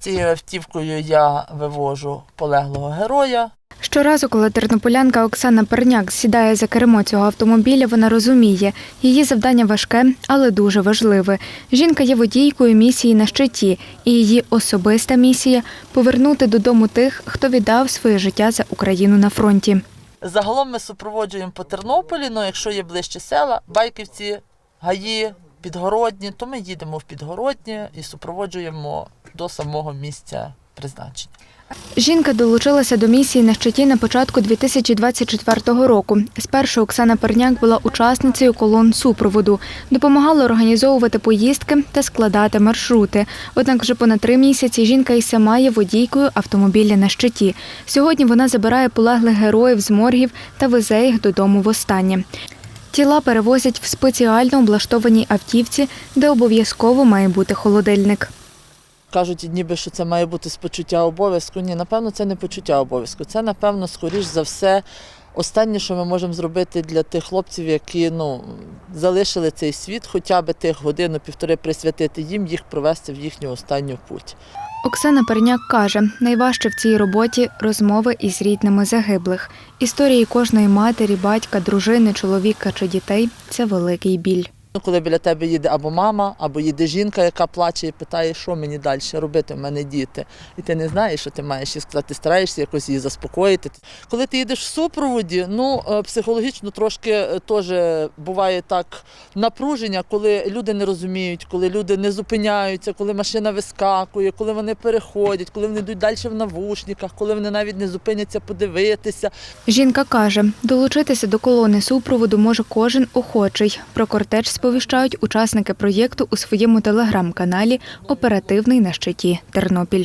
Цією автівкою я вивожу полеглого героя. Щоразу, коли тернополянка Оксана Перняк сідає за кермо цього автомобіля, вона розуміє, її завдання важке, але дуже важливе. Жінка є водійкою місії на щиті, і її особиста місія повернути додому тих, хто віддав своє життя за Україну на фронті. Загалом ми супроводжуємо по Тернополі, ну якщо є ближче села, Байківці, Гаї, Підгородні, то ми їдемо в Підгородні і супроводжуємо до самого місця призначення. Жінка долучилася до місії на щиті на початку 2024 року. Спершу Оксана Перняк була учасницею колон супроводу, допомагала організовувати поїздки та складати маршрути. Однак вже понад три місяці жінка і сама є водійкою автомобіля на щиті. Сьогодні вона забирає полеглих героїв з моргів та везе їх додому востаннє. Тіла перевозять в спеціально облаштованій автівці, де обов'язково має бути холодильник. Кажуть, ніби що це має бути спочуття обов'язку. Ні, напевно, це не почуття обов'язку. Це, напевно, скоріш за все, останнє, що ми можемо зробити для тих хлопців, які ну, залишили цей світ, хоча б тих годину-півтори присвятити їм, їх провести в їхню останню путь. Оксана Перняк каже, найважче в цій роботі розмови із рідними загиблих. Історії кожної матері, батька, дружини, чоловіка чи дітей це великий біль. Ну, коли біля тебе їде або мама, або їде жінка, яка плаче і питає, що мені далі робити, в мене діти. І ти не знаєш, що ти маєш їй сказати, ти стараєшся якось її заспокоїти. Коли ти їдеш в супроводі, ну е, психологічно трошки е, теж буває так напруження, коли люди не розуміють, коли люди не зупиняються, коли машина вискакує, коли вони переходять, коли вони йдуть далі в навушниках, коли вони навіть не зупиняться подивитися. Жінка каже, долучитися до колони супроводу може кожен охочий. Про кортеж сповіщають учасники проєкту у своєму телеграм-каналі Оперативний на щиті Тернопіль.